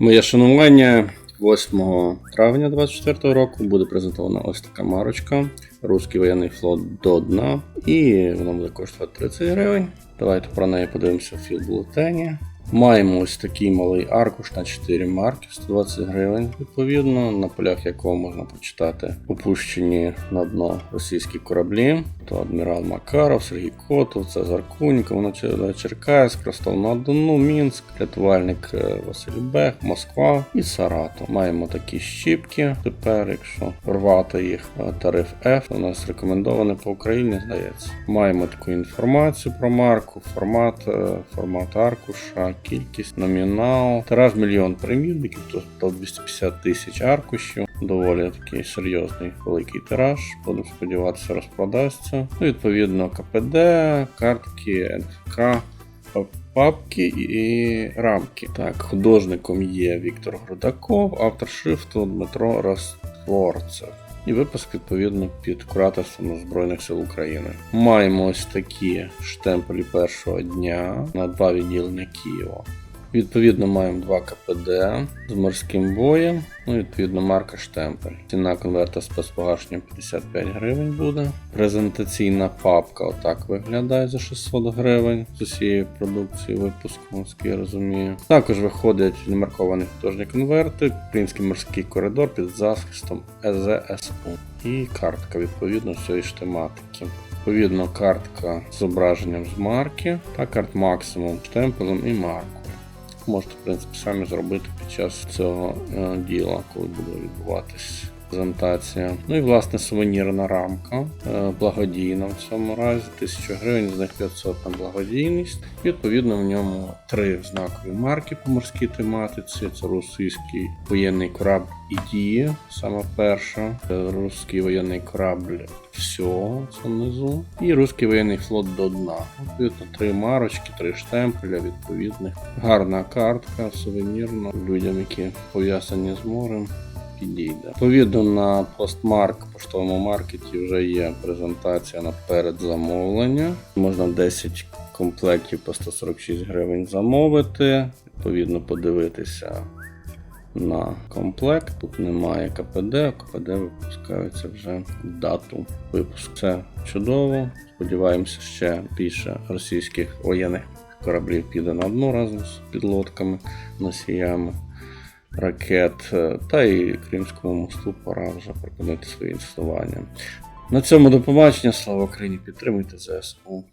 Моє шанування 8 травня 24 року буде презентована ось така марочка. Руський воєнний флот до дна. І воно буде коштувати 30 гривень. Давайте про неї подивимося в філбулетені. Маємо ось такий малий аркуш на 4 марки, 120 гривень, відповідно, на полях якого можна почитати опущені на дно російські кораблі. То адмірал Макаров, Сергій Котов, Цезар Куньков, Наче- Черкаськ, Ростов на Дону, Мінськ, рятувальник е, Василь Бех, Москва і Саратов. Маємо такі щіпки. Тепер, якщо рвати їх, е, тариф F у нас рекомендований по Україні, здається. Маємо таку інформацію про марку, формат, е, формат аркуша, кількість, номінал, тираж мільйон примірників, тобто 250 тисяч аркушів. Доволі такий серйозний великий тираж. Будемо сподіватися, розпродасться. Ну, відповідно, КПД, картки, НФК. Папки і рамки. Так, художником є Віктор Грудаков, автор шрифту Дмитро Ростворцев. І випуск відповідно під кураторством Збройних сил України. Маємо ось такі штемпелі першого дня на два відділення Києва. Відповідно, маємо два КПД з морським боєм. Ну, відповідно, марка штемпель. Ціна конверта з спецпогашенням 55 гривень буде. Презентаційна папка отак виглядає за 600 гривень з усією продукцією випуску, я розумію. Також виходять немарковані художні конверти, Український морський коридор під захистом ЕЗСУ. І картка відповідно цієї ж тематики. Відповідно, картка з зображенням з марки та карт максимум штемпелем і маркою можете, в принципі, самі зробити під час цього е, діла, коли буде відбуватись презентація. Ну і власне сувенірна рамка, е, благодійна в цьому разі, 1000 гривень, з них 500 на благодійність. Відповідно, в ньому три знакові марки по морській тематиці: це російський воєнний корабль і саме перша, це русський воєнний корабль всього, це внизу, і русський воєнний флот до дна. Відповідно, три марочки, три штемпеля відповідних. Гарна картка, сувенірна людям, які пов'язані з морем. Підійде. Відповідно, на постмарк поштовому маркеті вже є презентація на передзамовлення. Можна 10 комплектів по 146 гривень замовити. Відповідно, подивитися на комплект. Тут немає КПД, а КПД випускаються вже в дату випуску. Це чудово. Сподіваємося, ще більше російських воєнних кораблів піде на дно разом з підлодками, носіями ракет. Е, Та і Кримському мосту пора вже припинити своє існування. На цьому до побачення. Слава Україні! Підтримуйте ЗСУ.